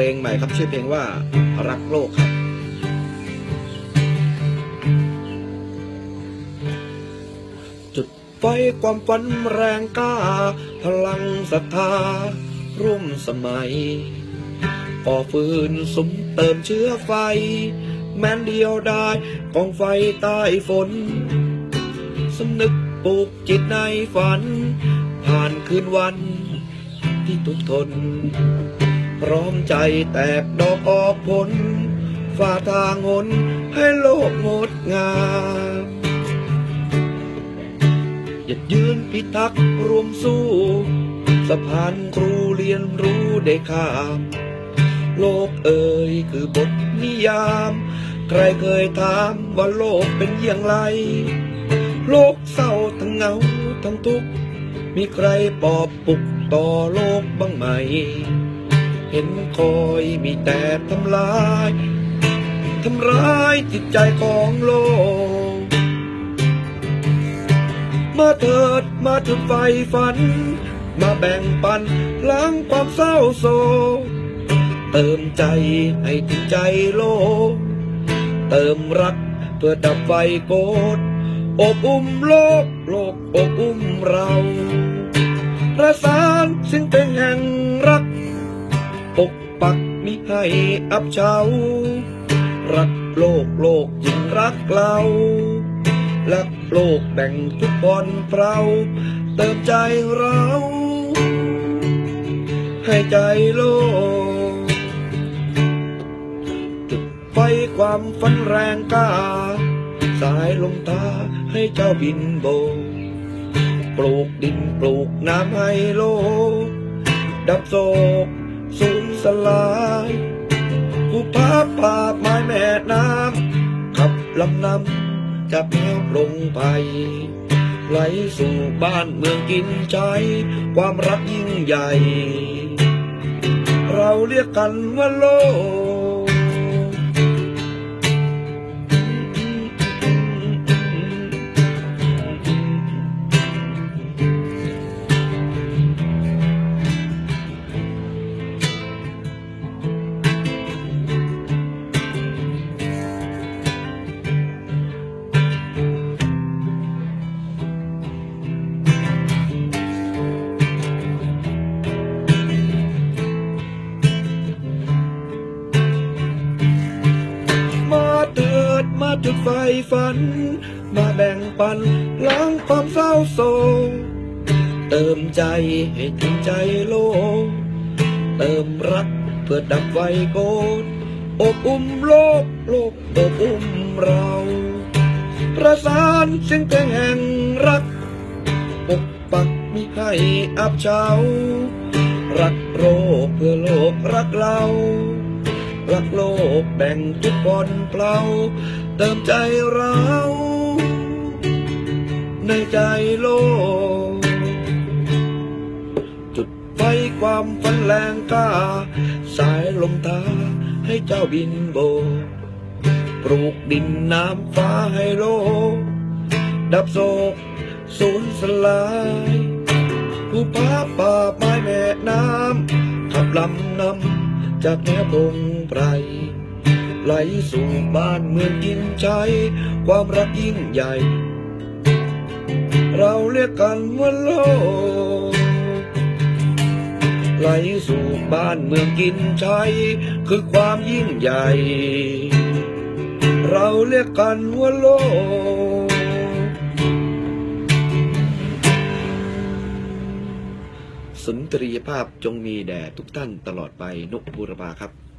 ลงใหม่ครับชื่อเพลงว่ารักโลกครับจุดไฟความฝันแรงกล้า พลังศรัทธา ร่วมสมัยก่อฟืนสมเติมเชื้อไฟ แม้นเดียวได้กองไฟใต้ฝนสำนึกปลูกจิตในฝัน ผ่านคืนวันที่ทุกทน พร้อมใจแตกดอกออกผลฝ่าทางหนให้โลกงดงามอย่ายืนพิทักษ์รวมสู้สะพานครูเรียนรู้ได้ข้ามโลกเอ่ยคือบทนิยาม ใครเคยถามว่าโลกเป็นอย่างไร โลกเศร้าทั้งเหงาทั้งทุกข์มีใครปอบปลุกต่อโลกบ้างไหม เห็นคอยมีแต่ทำลาย ทำร้ายจิตใจของโลก มาเถิดมาจุดไฟฝัน มาแบ่งปันล้างความเศร้าโศก เติมใจให้ถึงใจโลก เติมรักเพื่อดับไฟโกรธอบอุ้มโลกโลกอบอุ้มเรา ประสานสิ่งเป็นแห่งรัก ปกปักมิให้อับเฉารักโลกโลกยิ่งรักเรารักโลกแบ่งทุกบอนเปล่าเติมใจเรา ให้ใจโลก จุดไฟความฝันแรงกล้า สายลมตาให้เจ้าบินโบปลูกดินปลูกน้ำให้โลกดับโศก สูญสลายผู้พาป่าไม้แม่น้ำขับลำน้ำจะแพ้วลงไปไหลสู่บ้านเมืองกินใจ ความรักยิ่งใหญ่ เราเรียกกันว่าโลก จุดไฟฝัน มาแบ่งปันล้างความเศร้าโศกเติมใจให้ถึงใจโลก เติมรักเพื่อดับไฟโกรอบอุ้มโลกโลกอบอุ้มเรา ประสานเสียงเพลงแห่งรักปกปักมิให้อับเฉารักโลกเพื่อโลกรักเรา รักโลกแบ่งทุกบอนเปล่า เติมใจเรา ในใจโลก จุดไฟความฝันแรงกล้า สายลมตาให้เจ้าบินโบ ปลูกดินน้ำฟ้าให้โลก ดับโศกสูญสลายผู้พาป่าไม้แม่น้ำขับลำนำจากแนวพงไพร ไหลสู่บ้านเมืองกินใจ ความรักยิ่งใหญ่ เราเรียกกันว่าโลกไหลสู่บ้านเมืองกินใช้คือความยิ่งใหญ่ เราเรียกกันว่าโลกสุนทรียภาพจงมีแด่ทุกท่านตลอดไปนุบุรพาครับ